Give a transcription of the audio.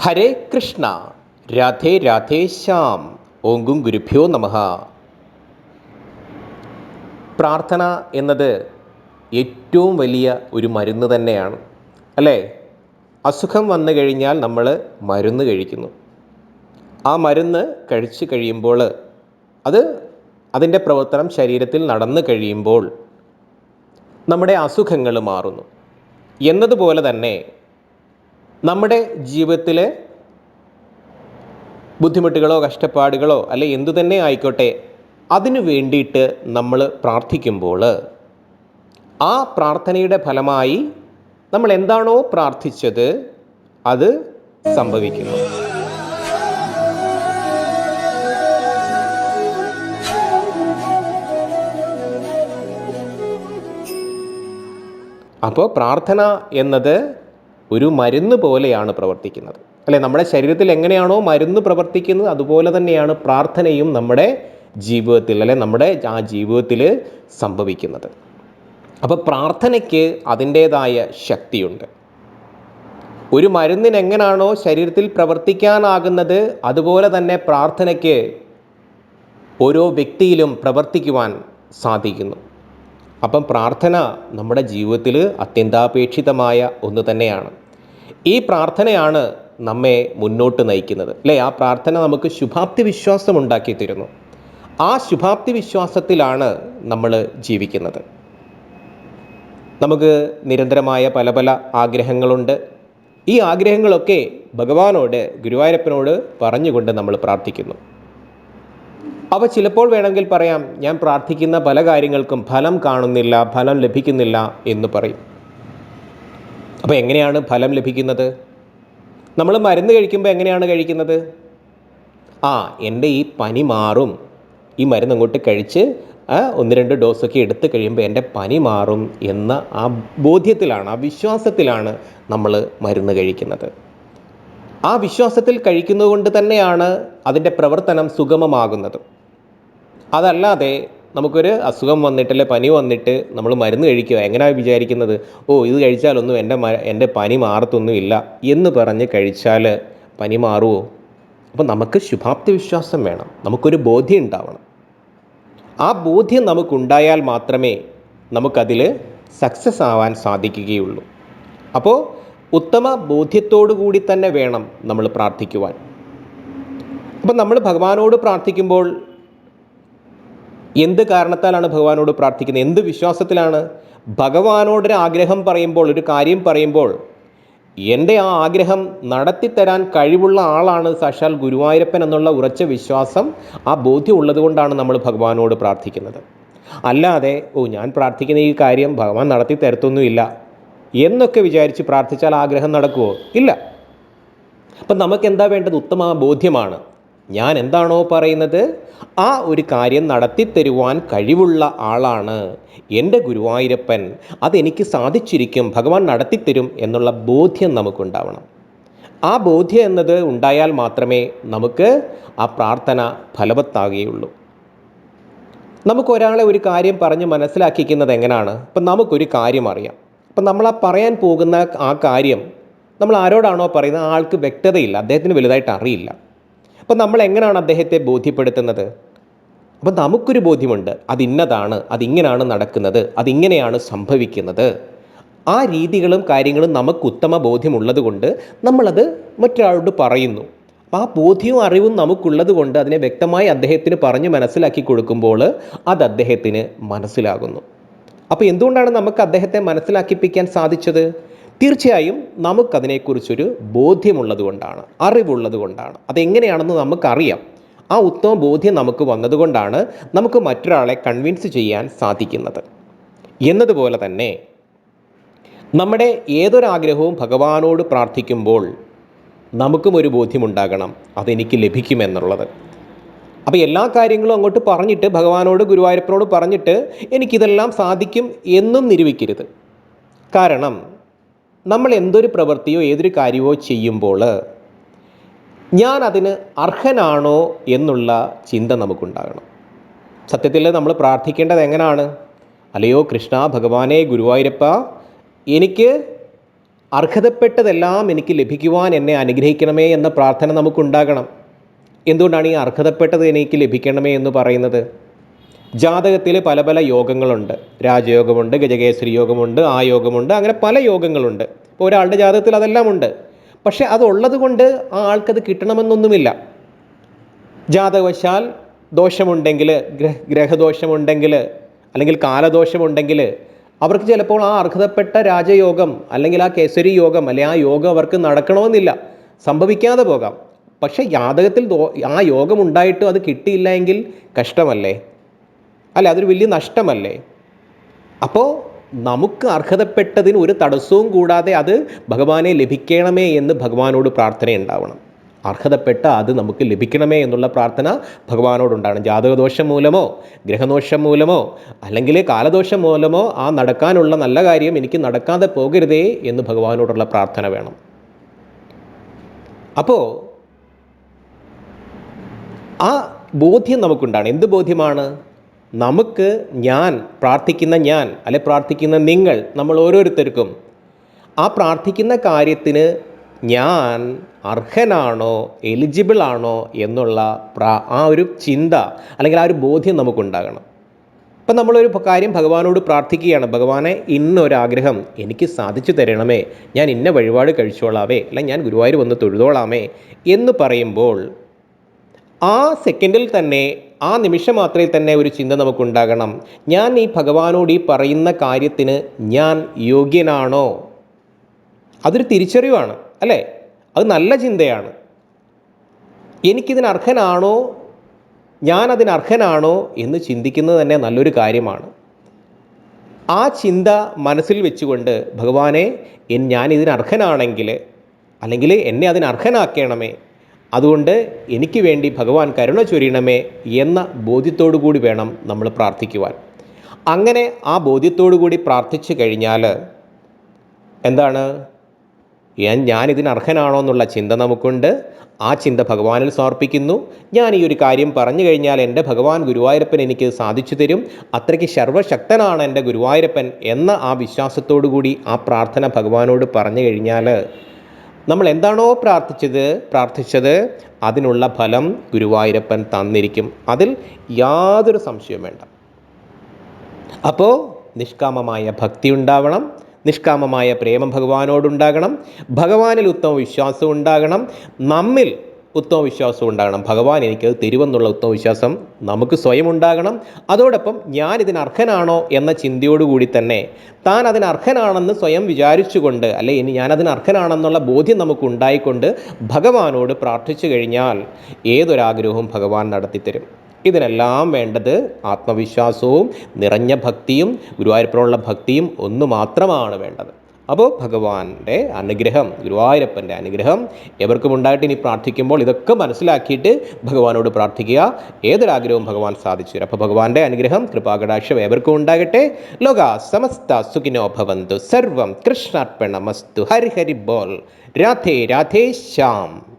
ഹരേ കൃഷ്ണ രാധേ രാധേ ശ്യാം ഓങ്കും ഗുരുഭ്യോ നമ. പ്രാർത്ഥന എന്നത് ഏറ്റവും വലിയ ഒരു മരുന്ന് തന്നെയാണ് അല്ലേ? അസുഖം വന്നു കഴിഞ്ഞാൽ നമ്മൾ മരുന്ന് കഴിക്കുന്നു. ആ മരുന്ന് കഴിച്ചു കഴിയുമ്പോൾ അത് അതിന്റെ പ്രവർത്തനം ശരീരത്തിൽ നടന്നു കഴിയുമ്പോൾ നമ്മുടെ അസുഖങ്ങൾ മാറുന്നു. എന്നതുപോലെ തന്നെ നമ്മുടെ ജീവിതത്തിലെ ബുദ്ധിമുട്ടുകളോ കഷ്ടപ്പാടുകളോ അല്ലെ എന്തു തന്നെ ആയിക്കോട്ടെ അതിനു വേണ്ടിയിട്ട് നമ്മൾ പ്രാർത്ഥിക്കുമ്പോൾ ആ പ്രാർത്ഥനയുടെ ഫലമായി നമ്മൾ എന്താണോ പ്രാർത്ഥിച്ചത് അത് സംഭവിക്കുന്നു. അപ്പോൾ പ്രാർത്ഥന എന്നത് ഒരു മരുന്ന് പോലെയാണ് പ്രവർത്തിക്കുന്നത്. അല്ലെ? നമ്മുടെ ശരീരത്തിൽ എങ്ങനെയാണോ മരുന്ന് പ്രവർത്തിക്കുന്നത് അതുപോലെ തന്നെയാണ് പ്രാർത്ഥനയും നമ്മുടെ ജീവിതത്തിൽ അല്ലെ? നമ്മുടെ ആ ജീവിതത്തിൽ സംഭവിക്കുന്നത്. അപ്പോൾ പ്രാർത്ഥനയ്ക്ക് അതിന്റേതായ ശക്തിയുണ്ട്. ഒരു മരുന്നിന് എങ്ങനെയാണോ ശരീരത്തിൽ പ്രവർത്തിക്കാനാകുന്നത് അതുപോലെ തന്നെ പ്രാർത്ഥനയ്ക്ക് ഓരോ വ്യക്തിയിലും പ്രവർത്തിക്കുവാൻ സാധിക്കുന്നു. അപ്പം പ്രാർത്ഥന നമ്മുടെ ജീവിതത്തിൽ അത്യന്താപേക്ഷിതമായ ഒന്ന് തന്നെയാണ്. ഈ പ്രാർത്ഥനയാണ് നമ്മെ മുന്നോട്ട് നയിക്കുന്നത്. അല്ലേ? ആ പ്രാർത്ഥന നമുക്ക് ശുഭാപ്തി വിശ്വാസം ഉണ്ടാക്കി തരുന്നു. ആ ശുഭാപ്തി വിശ്വാസത്തിലാണ് നമ്മൾ ജീവിക്കുന്നത്. നമുക്ക് നിരന്തരമായ പല പല ആഗ്രഹങ്ങളുണ്ട്. ഈ ആഗ്രഹങ്ങളൊക്കെ ഭഗവാനോട് ഗുരുവായൂരപ്പനോട് പറഞ്ഞുകൊണ്ട് നമ്മൾ പ്രാർത്ഥിക്കുന്നു. അവ ചിലപ്പോൾ വേണമെങ്കിൽ പറയാം ഞാൻ പ്രാർത്ഥിക്കുന്ന പല കാര്യങ്ങൾക്കും ഫലം കാണുന്നില്ല ഫലം ലഭിക്കുന്നില്ല എന്ന് പറയും. അപ്പോൾ എങ്ങനെയാണ് ഫലം ലഭിക്കുന്നത്? നമ്മൾ മരുന്ന് കഴിക്കുമ്പോൾ എങ്ങനെയാണ് കഴിക്കുന്നത്? ആ എന്റെ ഈ പനി മാറും. ഈ മരുന്ന് അങ്ങോട്ട് കഴിച്ച് ഒന്ന് രണ്ട് ഡോസൊക്കെ എടുത്തു കഴിയുമ്പോൾ എന്റെ പനി മാറും എന്ന ആ ബോധ്യത്തിലാണ് ആ വിശ്വാസത്തിലാണ് നമ്മൾ മരുന്ന് കഴിക്കുന്നത്. ആ വിശ്വാസത്തിൽ കഴിക്കുന്നതുകൊണ്ട് തന്നെയാണ് അതിന്റെ പ്രവർത്തനം സുഗമമാകുന്നത്. അതല്ലാതെ നമുക്കൊരു അസുഖം വന്നിട്ട് അല്ലെ പനി വന്നിട്ട് നമ്മൾ മരുന്ന് കഴിക്കുക. എങ്ങനെയാണ് വിചാരിക്കുന്നത്? ഓ ഇത് കഴിച്ചാലൊന്നും എന്റെ എന്റെ പനി മാറത്തൊന്നുമില്ല എന്ന് പറഞ്ഞ് കഴിച്ചാൽ പനി മാറുമോ അപ്പോൾ നമുക്ക് ശുഭാപ്തി വിശ്വാസം വേണം. നമുക്കൊരു ബോധ്യം ഉണ്ടാവണം. ആ ബോധ്യം നമുക്കുണ്ടായാൽ മാത്രമേ നമുക്കതിൽ സക്സസ് ആവാൻ സാധിക്കുകയുള്ളൂ. അപ്പോൾ ഉത്തമ ബോധ്യത്തോടു കൂടി തന്നെ വേണം നമ്മൾ പ്രാർത്ഥിക്കുവാൻ. അപ്പം നമ്മൾ ഭഗവാനോട് പ്രാർത്ഥിക്കുമ്പോൾ എന്ത് കാരണത്താലാണ് ഭഗവാനോട് പ്രാർത്ഥിക്കുന്നത്? എന്ത് വിശ്വാസത്തിലാണ്? ഭഗവാനോടൊരു ആഗ്രഹം പറയുമ്പോൾ ഒരു കാര്യം പറയുമ്പോൾ എന്റെ ആ ആഗ്രഹം നടത്തിത്തരാൻ കഴിവുള്ള ആളാണ് സാക്ഷാൽ ഗുരുവായൂരപ്പൻ എന്നുള്ള ഉറച്ച വിശ്വാസം ആ ബോധ്യം ഉള്ളതുകൊണ്ടാണ് നമ്മൾ ഭഗവാനോട് പ്രാർത്ഥിക്കുന്നത്. അല്ലാതെ ഓ ഞാൻ പ്രാർത്ഥിക്കുന്ന ഈ കാര്യം ഭഗവാൻ നടത്തി തരത്തൊന്നുമില്ല എന്നൊക്കെ വിചാരിച്ച് പ്രാർത്ഥിച്ചാൽ ആഗ്രഹം നടക്കുമോ ഇല്ല. അപ്പം നമുക്ക് എന്താ വേണ്ടത്? ഉത്തമ ബോധ്യമാണ്. ഞാൻ എന്താണോ പറയുന്നത്? ആ ഒരു കാര്യം നടത്തിത്തരുവാൻ കഴിവുള്ള ആളാണ് എന്റെ ഗുരുവായൂരപ്പൻ. അതെനിക്ക് സാധിച്ചിരിക്കും ഭഗവാൻ നടത്തിത്തരും എന്നുള്ള ബോധ്യം നമുക്കുണ്ടാവണം. ആ ബോധ്യം എന്നത് ഉണ്ടായാൽ മാത്രമേ നമുക്ക് ആ പ്രാർത്ഥന ഫലവത്താകുകയുള്ളൂ. നമുക്ക് ഒരാളെ ഒരു കാര്യം പറഞ്ഞ് മനസ്സിലാക്കിക്കുന്നത് എങ്ങനെയാണ് ഇപ്പം നമുക്കൊരു കാര്യം അറിയാം. അപ്പം നമ്മൾ ആ പറയാൻ പോകുന്ന ആ കാര്യം നമ്മൾ ആരോടാണോ പറയുന്നത്? ആൾക്ക് വ്യക്തതയില്ല. അദ്ദേഹത്തിന് വലുതായിട്ട് അറിയില്ല. അപ്പം നമ്മൾ എങ്ങനെയാണ് അദ്ദേഹത്തെ ബോധ്യപ്പെടുത്തുന്നത്? അപ്പം നമുക്കൊരു ബോധ്യമുണ്ട്. അതിന്നതാണ് അതിങ്ങനെയാണ് നടക്കുന്നത് അതിങ്ങനെയാണ് സംഭവിക്കുന്നത്. ആ രീതികളും കാര്യങ്ങളും നമുക്ക് ഉത്തമ ബോധ്യമുള്ളത് കൊണ്ട് നമ്മളത് മറ്റൊരാളോട് പറയുന്നു. അപ്പം ആ ബോധ്യവും അറിവും നമുക്കുള്ളത് കൊണ്ട് അതിനെ വ്യക്തമായി അദ്ദേഹത്തിന് പറഞ്ഞ് മനസ്സിലാക്കി കൊടുക്കുമ്പോൾ അത് അദ്ദേഹത്തിന് മനസ്സിലാകുന്നു. അപ്പോൾ എന്തുകൊണ്ടാണ് നമുക്ക് അദ്ദേഹത്തെ മനസ്സിലാക്കിപ്പിക്കാൻ സാധിച്ചത്? തീർച്ചയായും നമുക്കതിനെക്കുറിച്ചൊരു ബോധ്യമുള്ളത് കൊണ്ടാണ് അറിവുള്ളത് കൊണ്ടാണ് അതെങ്ങനെയാണെന്ന് നമുക്കറിയാം. ആ ഉത്തമ ബോധ്യം നമുക്ക് വന്നതുകൊണ്ടാണ് നമുക്ക് മറ്റൊരാളെ കൺവിൻസ് ചെയ്യാൻ സാധിക്കുന്നത്. എന്നതുപോലെ തന്നെ നമ്മുടെ ഏതൊരാഗ്രഹവും ഭഗവാനോട് പ്രാർത്ഥിക്കുമ്പോൾ നമുക്കും ഒരു ബോധ്യമുണ്ടാകണം അതെനിക്ക് ലഭിക്കുമെന്നുള്ളത്. അപ്പോൾ എല്ലാ കാര്യങ്ങളും അങ്ങോട്ട് പറഞ്ഞിട്ട് ഭഗവാനോട് ഗുരുവായൂരപ്പനോട് പറഞ്ഞിട്ട് എനിക്കിതെല്ലാം സാധിക്കും എന്നും നിരൂപിക്കരുത്. കാരണം നമ്മൾ എന്തൊരു പ്രവൃത്തിയോ ഏതൊരു കാര്യമോ ചെയ്യുമ്പോൾ ഞാൻ അതിന് അർഹനാണോ എന്നുള്ള ചിന്ത നമുക്കുണ്ടാകണം. സത്യത്തിൽ നമ്മൾ പ്രാർത്ഥിക്കേണ്ടത് എങ്ങനെയാണ് അല്ലയോ കൃഷ്ണ ഭഗവാനെ ഗുരുവായൂരപ്പ എനിക്ക് അർഹതപ്പെട്ടതെല്ലാം എനിക്ക് ലഭിക്കുവാൻ എന്നെ അനുഗ്രഹിക്കണമേ എന്ന പ്രാർത്ഥന നമുക്കുണ്ടാകണം. എന്തുകൊണ്ടാണ് ഈ അർഹതപ്പെട്ടത് എനിക്ക് ലഭിക്കണമേ എന്ന് പറയുന്നത്? ജാതകത്തിൽ പല പല യോഗങ്ങളുണ്ട്. രാജയോഗമുണ്ട് ഗജകേസരി യോഗമുണ്ട് ആ യോഗമുണ്ട് അങ്ങനെ പല യോഗങ്ങളുണ്ട്. ഇപ്പോൾ ഒരാളുടെ ജാതകത്തിൽ അതെല്ലാം ഉണ്ട്. പക്ഷേ അതുള്ളത് കൊണ്ട് ആ ആൾക്കത് കിട്ടണമെന്നൊന്നുമില്ല. ജാതകവശാൽ ദോഷമുണ്ടെങ്കിൽ ഗ്രഹ ഗ്രഹദോഷമുണ്ടെങ്കിൽ അല്ലെങ്കിൽ കാലദോഷമുണ്ടെങ്കിൽ അവർക്ക് ചിലപ്പോൾ ആ അർഹതപ്പെട്ട രാജയോഗം അല്ലെങ്കിൽ ആ കേസരി യോഗം അല്ലെങ്കിൽ ആ യോഗം അവർക്ക് നടക്കണമെന്നില്ല. സംഭവിക്കാതെ പോകാം. പക്ഷേ ജാതകത്തിൽ ആ യോഗം ഉണ്ടായിട്ടും അത് കിട്ടിയില്ല എങ്കിൽ കഷ്ടമല്ലേ? അല്ല? അതൊരു വലിയ നഷ്ടമല്ലേ? അപ്പോൾ നമുക്ക് അർഹതപ്പെട്ടതിന് ഒരു തടസ്സവും കൂടാതെ അത് ഭഗവാനെ ലഭിക്കണമേ എന്ന് ഭഗവാനോട് പ്രാർത്ഥന ഉണ്ടാവണം അർഹതപ്പെട്ട അത് നമുക്ക് ലഭിക്കണമേ എന്നുള്ള പ്രാർത്ഥന ഭഗവാനോടുണ്ടാകണം ജാതകദോഷം മൂലമോ ഗ്രഹദോഷം മൂലമോ അല്ലെങ്കിൽ കാലദോഷം മൂലമോ ആ നടക്കാനുള്ള നല്ല കാര്യം എനിക്ക് നടക്കാതെ പോകരുതേ എന്ന് ഭഗവാനോടുള്ള പ്രാർത്ഥന വേണം. അപ്പോൾ ആ ബോധ്യം നമുക്കുണ്ടാണ്. എന്ത് ബോധ്യമാണ്? നമുക്ക് ഞാൻ പ്രാർത്ഥിക്കുന്ന ഞാൻ അല്ലെ പ്രാർത്ഥിക്കുന്ന നിങ്ങൾ നമ്മൾ ഓരോരുത്തർക്കും ആ പ്രാർത്ഥിക്കുന്ന കാര്യത്തിന് ഞാൻ അർഹനാണോ എലിജിബിൾ ആണോ എന്നുള്ള പ്രാ ആ ഒരു ചിന്ത അല്ലെങ്കിൽ ആ ഒരു ബോധ്യം നമുക്കുണ്ടാകണം. ഇപ്പം നമ്മളൊരു കാര്യം ഭഗവാനോട് പ്രാർത്ഥിക്കുകയാണ്. ഭഗവാനെ ഇന്നൊരാഗ്രഹം എനിക്ക് സാധിച്ചു തരണമേ. ഞാൻ ഇന്ന വഴിപാട് കഴിച്ചോളാമേ അല്ല ഞാൻ ഗുരുവായൂർ വന്ന് തൊഴുതോളാമേ എന്ന് പറയുമ്പോൾ ആ സെക്കൻഡിൽ തന്നെ ആ നിമിഷം മാത്രമേ തന്നെ ഒരു ചിന്ത നമുക്കുണ്ടാകണം. ഞാൻ ഈ ഭഗവാനോട് ഈ പറയുന്ന കാര്യത്തിന് ഞാൻ യോഗ്യനാണോ? അതൊരു തിരിച്ചറിവാണ് അല്ലേ? അത് നല്ല ചിന്തയാണ്. എനിക്കിതിന് അർഹനാണോ ഞാൻ അതിനർഹനാണോ എന്ന് ചിന്തിക്കുന്നത് തന്നെ നല്ലൊരു കാര്യമാണ്. ആ ചിന്ത മനസ്സിൽ വെച്ചുകൊണ്ട് ഭഗവാനെ ഞാൻ ഇതിന് അർഹനാണെങ്കിൽ അല്ലെങ്കിൽ എന്നെ അതിന് അർഹനാക്കണമേ അതുകൊണ്ട് എനിക്ക് വേണ്ടി ഭഗവാൻ കരുണ ചൊരിയണമേ എന്ന ബോധ്യത്തോടു കൂടി വേണം നമ്മൾ പ്രാർത്ഥിക്കുവാൻ. അങ്ങനെ ആ ബോധ്യത്തോടു കൂടി പ്രാർത്ഥിച്ചു കഴിഞ്ഞാൽ എന്താണ്? ഞാൻ ഇതിന് അർഹനാണോ എന്നുള്ള ചിന്ത നമുക്കുണ്ട്. ആ ചിന്ത ഭഗവാനിൽ സമർപ്പിക്കുന്നു. ഞാൻ ഈ ഒരു കാര്യം പറഞ്ഞു കഴിഞ്ഞാൽ എന്റെ ഭഗവാൻ ഗുരുവായൂരപ്പൻ എനിക്ക് സാധിച്ചു തരും. അത്രയ്ക്ക് സർവശക്തനാണ് എന്റെ ഗുരുവായൂരപ്പൻ എന്ന ആ വിശ്വാസത്തോടു കൂടി ആ പ്രാർത്ഥന ഭഗവാനോട് പറഞ്ഞു കഴിഞ്ഞാൽ നമ്മൾ എന്താണോ പ്രാർത്ഥിച്ചത് പ്രാർത്ഥിച്ചത് അതിനുള്ള ഫലം ഗുരുവായൂരപ്പൻ തന്നിരിക്കും. അതിൽ യാതൊരു സംശയവും വേണ്ട. അപ്പോൾ നിഷ്കാമമായ ഭക്തി ഉണ്ടാവണം നിഷ്കാമമായ പ്രേമം ഭഗവാനോടുണ്ടാകണം ഭഗവാനിൽ ഉത്തമ വിശ്വാസം ഉണ്ടാകണം നമ്മിൽ ഉത്തമ വിശ്വാസം ഉണ്ടാകണം. ഭഗവാൻ എനിക്കത് തരുമെന്നുള്ള ഉത്തമ വിശ്വാസം നമുക്ക് സ്വയം ഉണ്ടാകണം. അതോടൊപ്പം ഞാൻ ഇതിന് അർഹനാണോ എന്ന ചിന്തയോടുകൂടി തന്നെ താൻ അതിന് അർഹനാണെന്ന് സ്വയം വിചാരിച്ചുകൊണ്ട് അല്ലെ ഇനി ഞാൻ അതിന് അർഹനാണെന്നുള്ള ബോധ്യം നമുക്ക് ഉണ്ടായിക്കൊണ്ട് ഭഗവാനോട് പ്രാർത്ഥിച്ചു കഴിഞ്ഞാൽ ഏതൊരാഗ്രഹവും ഭഗവാൻ നടത്തിത്തരും. ഇതിനെല്ലാം വേണ്ടത് ആത്മവിശ്വാസവും നിറഞ്ഞ ഭക്തിയും ഗുരുവായൂരപ്പനുള്ള ഭക്തിയും ഒന്നു മാത്രമാണ് വേണ്ടത്. അപ്പോൾ ഭഗവാന്റെ അനുഗ്രഹം ഗുരുവായൂരപ്പന്റെ അനുഗ്രഹം എവർക്കും ഉണ്ടായിട്ട് ഇനി പ്രാർത്ഥിക്കുമ്പോൾ ഇതൊക്കെ മനസ്സിലാക്കിയിട്ട് ഭഗവാനോട് പ്രാർത്ഥിക്കുക. ഏതൊരാഗ്രഹവും ഭഗവാൻ സാധിച്ചു തരും. അപ്പോൾ ഭഗവാന്റെ അനുഗ്രഹം കൃപാകടാക്ഷം എവർക്കും ഉണ്ടാകട്ടെ. ലോക സമസ്ത സുഖിനോ ഭവന്തു. സർവം കൃഷ്ണാർപ്പണമസ്തു. ഹരി ഹരി ബോൾ. രാധേ രാധേ ശ്യാം.